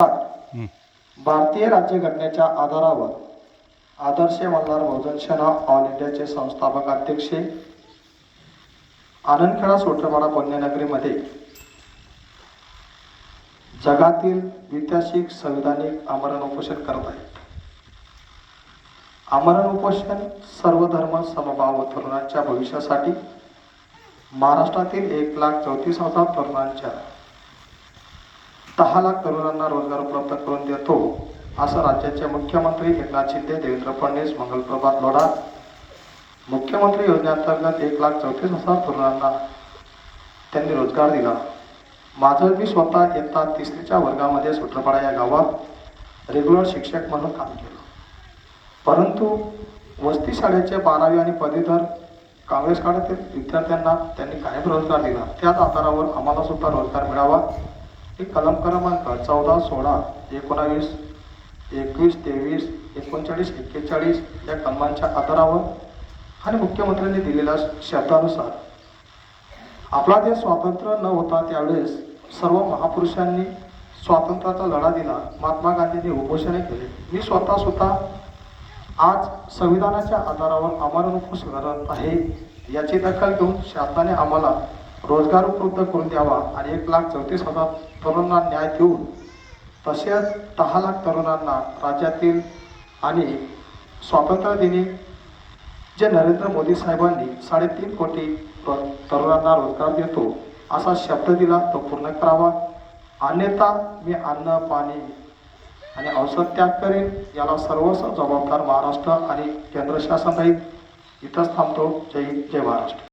भारतीय राज्यघटनेच्या आधारावर आदर्श मल्हार बहुजन सेना ऑल इंडियाचे संस्थापक अध्यक्ष आनंदखेडा सोटरवाडा पुण्यनगरीमध्ये जगातील ऐतिहासिक संविधानिक आमरण उपोषण करत आहेत. आमरण उपोषण सर्व धर्म समभाव व तरुणांच्या भविष्यासाठी महाराष्ट्रातील एक लाख चौतीस हजार तरुणांच्या दहा लाख तरुणांना रोजगार उपलब्ध करून देतो असं राज्याचे मुख्यमंत्री एकनाथ शिंदे देवेंद्र फडणवीस मंगलप्रभात लोढा मुख्यमंत्री योजनेअंतर्गत एक लाख चौतीस हजार तरुणांना त्यांनी रोजगार दिला. माझं मी स्वतः इयत्ता तिसरीच्या वर्गामध्ये सुट्रपाडा या गावात रेग्युलर शिक्षक म्हणून काम केलं. परंतु वस्ती शाळेचे बारावी आणि पदवीधर काँग्रेस काळातील विद्यार्थ्यांना त्यांनी कायम रोजगार दिला. त्याच आधारावर आम्हाला सुद्धा रोजगार मिळावा. ही कलम क्रमांक चौदा सोळा एकोणावीस एकवीस तेवीस एकोणचाळीस एक्केचाळीस या कलमांच्या आधारावर आणि मुख्यमंत्र्यांनी दिलेल्या शब्दानुसार. आपला देश स्वातंत्र्य न होता त्यावेळेस सर्व महापुरुषांनी स्वातंत्र्याचा लढा दिला. महात्मा गांधींनी उपोषणे केले. मी स्वतः सुद्धा आज संविधानाच्या आधारावर आम्हाला नको करत आहे याची दखल घेऊन शासनाने आम्हाला रोजगार उपलब्ध करून द्यावा आणि एक लाख चौतीस हजार तरुणांना न्याय देऊन तसेच दहा लाख तरुणांना राज्यातील आणि स्वातंत्र्यदिनी जे नरेंद्र मोदी साहेबांनी साडेतीन कोटी तरुणांना रोजगार देतो असा शब्द दिला तो पूर्ण करावा. अन्यथा मी अन्न पाणी आणि औषध त्याग करेन याला सर्वस्व जबाबदार महाराष्ट्र आणि केंद्र शासन राहील. इथंच थांबतो. जय हिंद जय महाराष्ट्र.